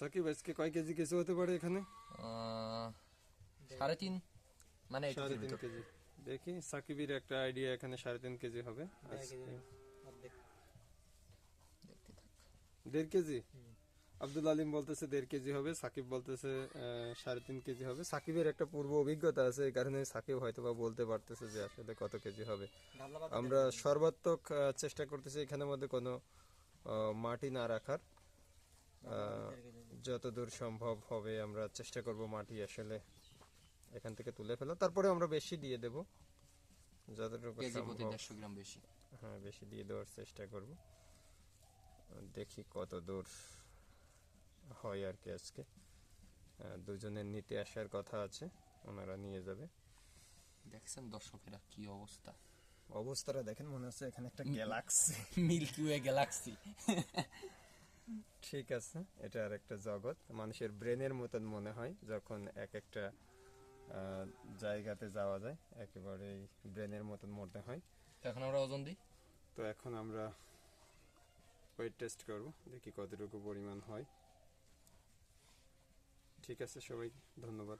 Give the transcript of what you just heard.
সাকিব আজকে কয় KG KG হতে পারে এখানে? সাড়ে তিন। মানে সাড়ে তিন কেজি। দেখি সাকিবের একটা আইডিয়া এখানে সাড়ে তিন কেজি হবে। আজকে দেখতে থাক। দেড় কেজি? আব্দুল আলিম বলতেছে দেড় কেজি হবে সাকিব বলতেছে সাড়ে তিন কেজি হবে। সাকিবের একটা পূর্ব অভিজ্ঞতা আছে এই কারণে সাকিব হয়তো বা বলতে পারতেছে যে আসলে কত কেজি হবে। আমরা সর্বাত্মক চেষ্টা করতেছি এখানের মধ্যে কোনো আহ, মাটি না রাখার। যতদূর সম্ভব হবে আমরা চেষ্টা করব মাটি আসলে এখান থেকে তুলে ফেলা তারপরে আমরা বেশি দিয়ে দেব। যতটুকু সম্ভব। দেড়শো গ্রাম বেশি। হ্যাঁ বেশি দিয়ে দেওয়ার চেষ্টা করব। দেখি কত দূর হয় আর কি আজকে। দুজনের নিতে আসার কথা আছে ওনারা নিয়ে যাবে। দেখছেন দর্শকেরা কি অবস্থা? অবস্থাটা দেখেন মনে হচ্ছে এখানে একটা গ্যালাক্সি মিল্কি ওয়ে গ্যালাক্সি ঠিক আছে এটা আর একটা জগৎ। মানুষের ব্রেনের মতন মনে হয় যখন এক একটা জায়গাতে যাওয়া যায় একেবারেই ব্রেনের মতন মনে হয়। এখন আমরা ওজন দিই? তো এখন আমরা ওয়েট টেস্ট করব দেখি কতটুকু পরিমাণ হয়। ঠিক আছে সবাই ধন্যবাদ।